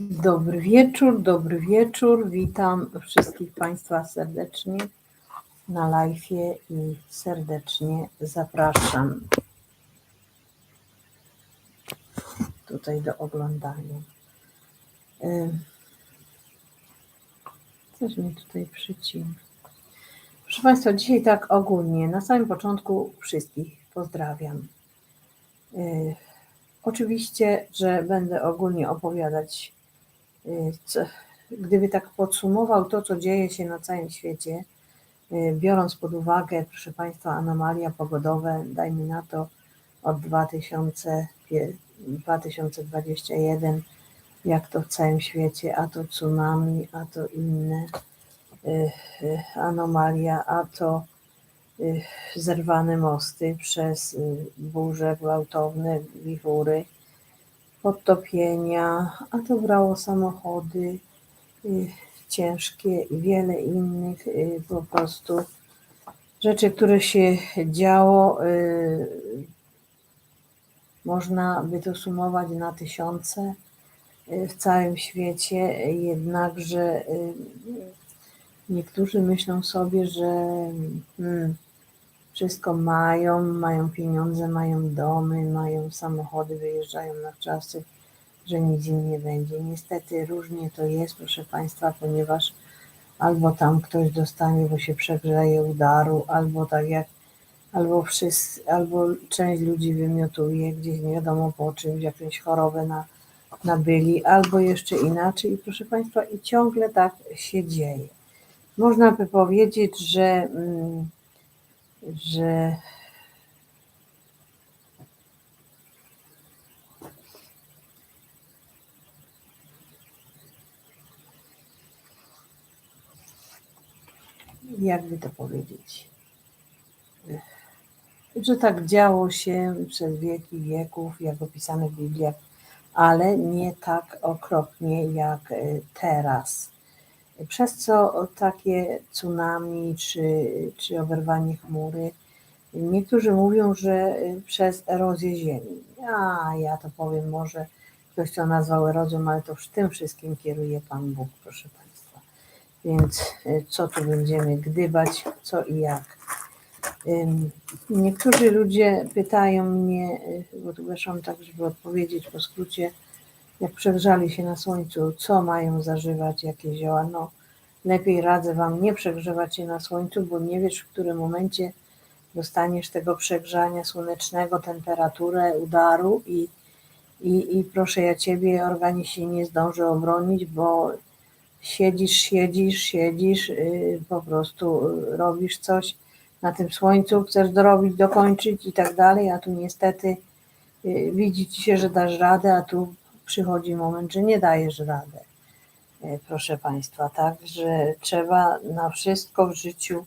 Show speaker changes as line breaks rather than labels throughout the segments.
Dobry wieczór, dobry wieczór. Witam wszystkich Państwa serdecznie na live i serdecznie zapraszam tutaj do oglądania. Ym, Coś mi tutaj przyciął. Proszę Państwa, dzisiaj tak ogólnie, na samym początku wszystkich pozdrawiam. Yy, Oczywiście, że będę ogólnie opowiadać, gdyby tak podsumował to, co dzieje się na całym świecie, yy, biorąc pod uwagę, proszę Państwa, anomalia pogodowe, dajmy na to od 2000, pie- 2021, jak to w całym świecie, a to tsunami, a to inne yy, anomalia, a to y, zerwane mosty przez y, burze gwałtowne, wichury, podtopienia, a to brało samochody y, ciężkie i wiele innych y, po prostu rzeczy, które się działo. y, Można by to sumować na tysiące w całym świecie, jednakże niektórzy myślą sobie, że hmm, wszystko mają, mają pieniądze, mają domy, mają samochody, wyjeżdżają na czasy, że nic im nie będzie. Niestety różnie to jest, proszę Państwa, ponieważ albo tam ktoś dostanie, bo się przegrzeje udaru, albo tak jak, albo wszyscy, albo część ludzi wymiotuje gdzieś nie wiadomo po czymś, jakąś chorobę na, nabyli, albo jeszcze inaczej. I proszę Państwa, i ciągle tak się dzieje. Można by powiedzieć, że, mm, że jakby to powiedzieć, że tak działo się przez wieki wieków, jak opisane w Bibliach, ale nie tak okropnie jak y, teraz. Przez co takie tsunami czy, czy oberwanie chmury, niektórzy mówią, że przez erozję ziemi. A ja to powiem, może ktoś to nazwał erozją, ale to w tym wszystkim kieruje Pan Bóg, proszę Państwa. Więc y, co tu będziemy gdybać, co i jak. Niektórzy ludzie pytają mnie, y, bo tu weszłam tak, żeby odpowiedzieć po skrócie, jak przegrzali się na słońcu, co mają zażywać, jakie zioła. No, lepiej radzę Wam nie przegrzewać się na słońcu, bo nie wiesz, w którym momencie dostaniesz tego przegrzania słonecznego, temperaturę udaru i, i, i proszę ja Ciebie, organizm się nie zdąży obronić, bo siedzisz, siedzisz, siedzisz, yy, po prostu robisz coś na tym słońcu, chcesz dorobić, dokończyć i tak dalej, a tu niestety yy, widzi Ci się, że dasz radę, a tu przychodzi moment, że nie dajesz radę. Yy, Proszę Państwa, tak, że trzeba na wszystko w życiu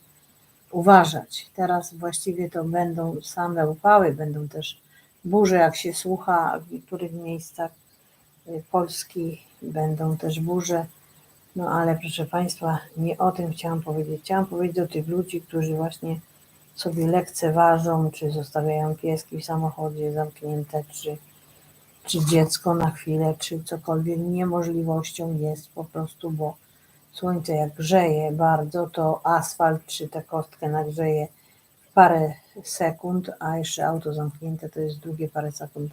uważać. Teraz właściwie to będą same upały, będą też burze, jak się słucha w niektórych miejscach y, Polski, będą też burze. No ale proszę Państwa, nie o tym chciałam powiedzieć. Chciałam powiedzieć o tych ludzi, którzy właśnie sobie lekceważą, czy zostawiają pieski w samochodzie zamknięte, czy, czy dziecko na chwilę, czy cokolwiek. Niemożliwością jest po prostu, bo słońce jak grzeje bardzo, to asfalt czy tę kostkę nagrzeje w parę sekund, a jeszcze auto zamknięte to jest drugie parę sekund.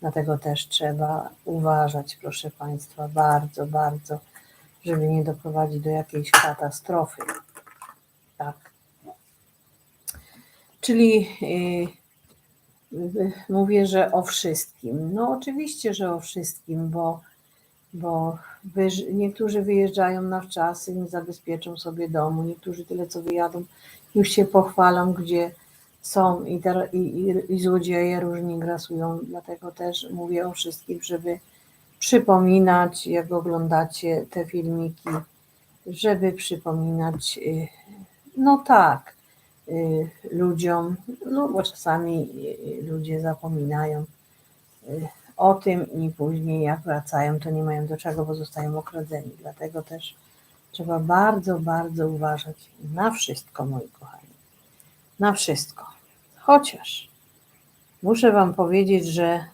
Dlatego też trzeba uważać, proszę Państwa, bardzo, bardzo, żeby nie doprowadzić do jakiejś katastrofy. Tak. Czyli yy, mówię, że o wszystkim. No oczywiście, że o wszystkim, bo bo niektórzy wyjeżdżają na wczasy, nie zabezpieczą sobie domu, niektórzy tyle co wyjadą, już się pochwalą, gdzie są i, ter- i, i, i złodzieje różni grasują, dlatego też mówię o wszystkim, żeby przypominać, jak oglądacie te filmiki, żeby przypominać, y, no tak, y, ludziom, no bo czasami y, ludzie zapominają, y, o tym i później jak wracają, to nie mają do czego, bo zostają okradzeni. Dlatego też trzeba bardzo, bardzo uważać na wszystko, moi kochani. Na wszystko. Chociaż muszę Wam powiedzieć, że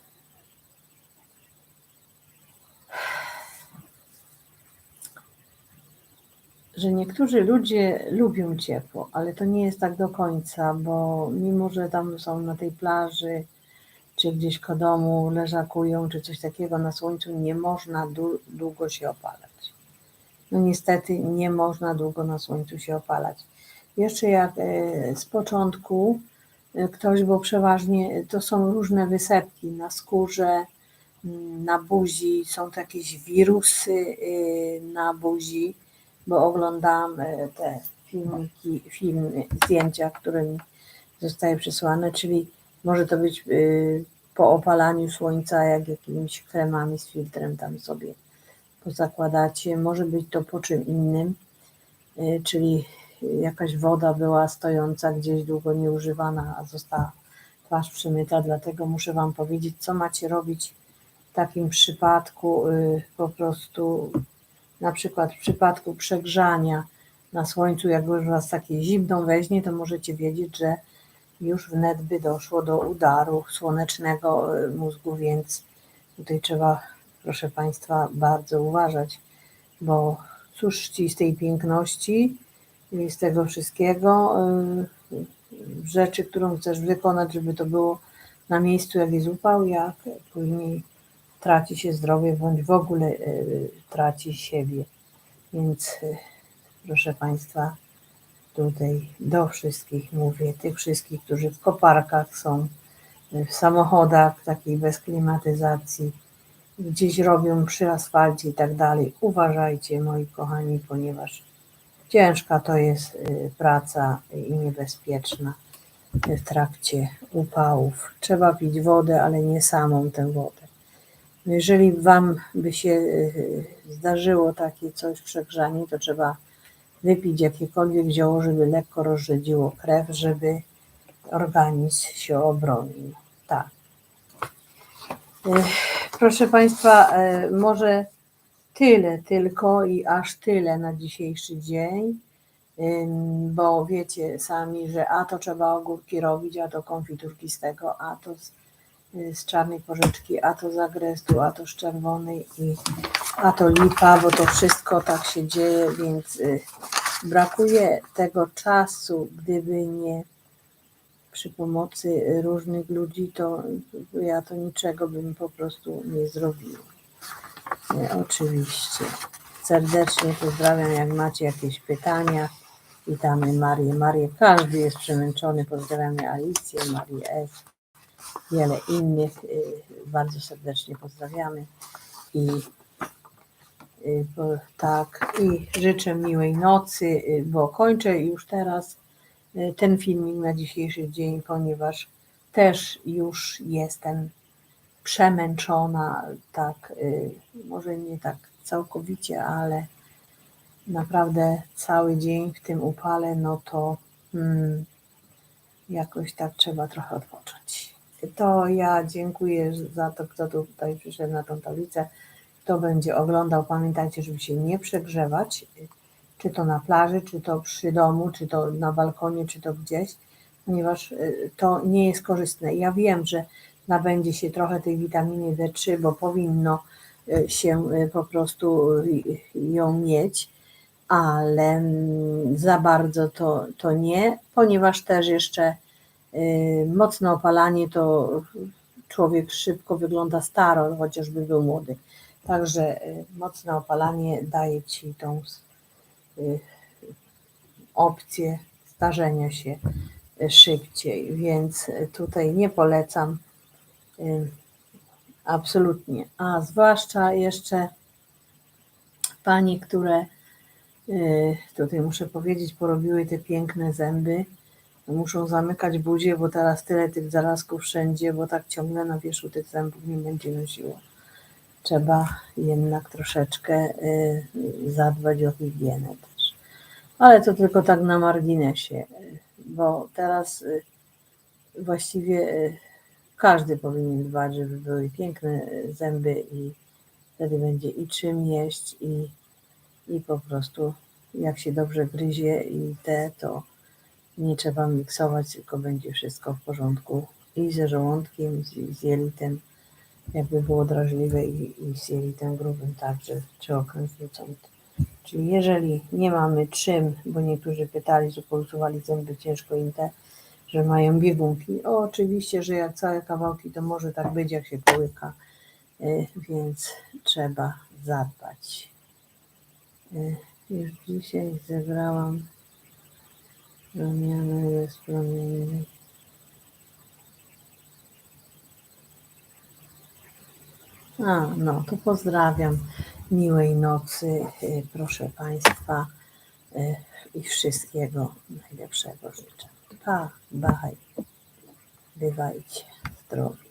że niektórzy ludzie lubią ciepło, ale to nie jest tak do końca, bo mimo, że tam są na tej plaży, czy gdzieś koło domu leżakują, czy coś takiego na słońcu, nie można dłu- długo się opalać. No niestety nie można długo na słońcu się opalać. Jeszcze jak e, z początku e, ktoś, bo przeważnie to są różne wysepki na skórze, mm, na buzi, są to jakieś wirusy na buzi, bo oglądam e, te filmiki, filmy, zdjęcia, które mi zostaje przysłane, czyli może to być y, po opalaniu słońca, jak jakimiś kremami z filtrem tam sobie pozakładacie, może być to po czym innym, y, czyli jakaś woda była stojąca gdzieś długo nieużywana, a została twarz przymyta, dlatego muszę Wam powiedzieć, co macie robić w takim przypadku, po prostu na przykład w przypadku przegrzania na słońcu, jak już Was takie zimną weźmie, to możecie wiedzieć, że już wnet by doszło do udaru słonecznego y, mózgu, więc tutaj trzeba, proszę Państwa, bardzo uważać, bo cóż ci z tej piękności i z tego wszystkiego, y, rzeczy, którą chcesz wykonać, żeby to było na miejscu, jak jest upał, jak później traci się zdrowie, bądź w ogóle y, traci siebie. Więc y, proszę Państwa, tutaj do wszystkich mówię, tych wszystkich, którzy w koparkach są, y, w samochodach takiej bez klimatyzacji, gdzieś robią przy asfalcie i tak dalej. Uważajcie, moi kochani, ponieważ ciężka to jest praca i niebezpieczna w trakcie upałów. Trzeba pić wodę, ale nie samą tę wodę. Jeżeli Wam by się y, zdarzyło takie coś przegrzanie, to trzeba wypić jakiekolwiek zioło, żeby lekko rozrzedziło krew, żeby organizm się obronił. Tak. Y, Proszę Państwa, y, może tyle tylko i aż tyle na dzisiejszy dzień, bo wiecie sami, że a to trzeba ogórki robić, a to konfiturki z tego, a to z, y, z czarnej porzeczki, a to z agrestu, a to z czerwonej i a to lipa, bo to wszystko tak się dzieje, więc y, brakuje tego czasu, gdyby nie przy pomocy różnych ludzi, to ja to niczego bym po prostu nie zrobiła. Oczywiście. Serdecznie pozdrawiam, jak macie jakieś pytania. Witamy Marię. Marię, każdy jest przemęczony. Pozdrawiamy Alicję, Marię S. Wiele innych. y, Bardzo serdecznie pozdrawiamy. I y, tak, i życzę miłej nocy, y, bo kończę już teraz ten filmik na dzisiejszy dzień, ponieważ też już jestem przemęczona, tak, może nie tak całkowicie, ale naprawdę cały dzień w tym upale, no to mm, jakoś tak trzeba trochę odpocząć. To ja dziękuję za to, kto tutaj przyszedł na tą tablicę. Kto będzie oglądał, pamiętajcie, żeby się nie przegrzewać, czy to na plaży, czy to przy domu, czy to na balkonie, czy to gdzieś, ponieważ y, to nie jest korzystne. Ja wiem, że nabędzie się trochę tej witaminy D3, bo powinno y, się y, po prostu ją mieć, ale mm, za bardzo to, to nie, ponieważ też jeszcze mocne opalanie to człowiek szybko wygląda staro, chociażby był młody. Także y, mocne opalanie daje ci tą y, opcję starzenia się y, szybciej, więc y, tutaj nie polecam y, absolutnie. A zwłaszcza jeszcze pani, które y, tutaj muszę powiedzieć, porobiły te piękne zęby, muszą zamykać buzię, bo teraz tyle tych zarazków wszędzie, bo tak ciągle na wierzchu tych zębów nie będzie nosiło. Trzeba jednak troszeczkę y, zadbać o higienę też. Ale to tylko tak na marginesie, bo teraz y, właściwie y, każdy powinien dbać, żeby były piękne zęby i wtedy będzie i czym jeść i, i po prostu jak się dobrze gryzie i te, to nie trzeba miksować, tylko będzie wszystko w porządku i ze żołądkiem, i z jelitem, jakby było drażliwe i, i z jelitem grubym także, czy okręt zwrócący. Czyli jeżeli nie mamy czym, bo niektórzy pytali, że polusowali zęby ciężko im te, że mają biegunki. O, oczywiście, że jak całe kawałki, to może tak być, jak się połyka, y, więc trzeba zadbać. Y, Już dzisiaj zebrałam promiany ze strumieniem. A, no to pozdrawiam. Miłej nocy, y, proszę Państwa, y, i wszystkiego najlepszego życzę. Pa, bye. Bywajcie zdrowi.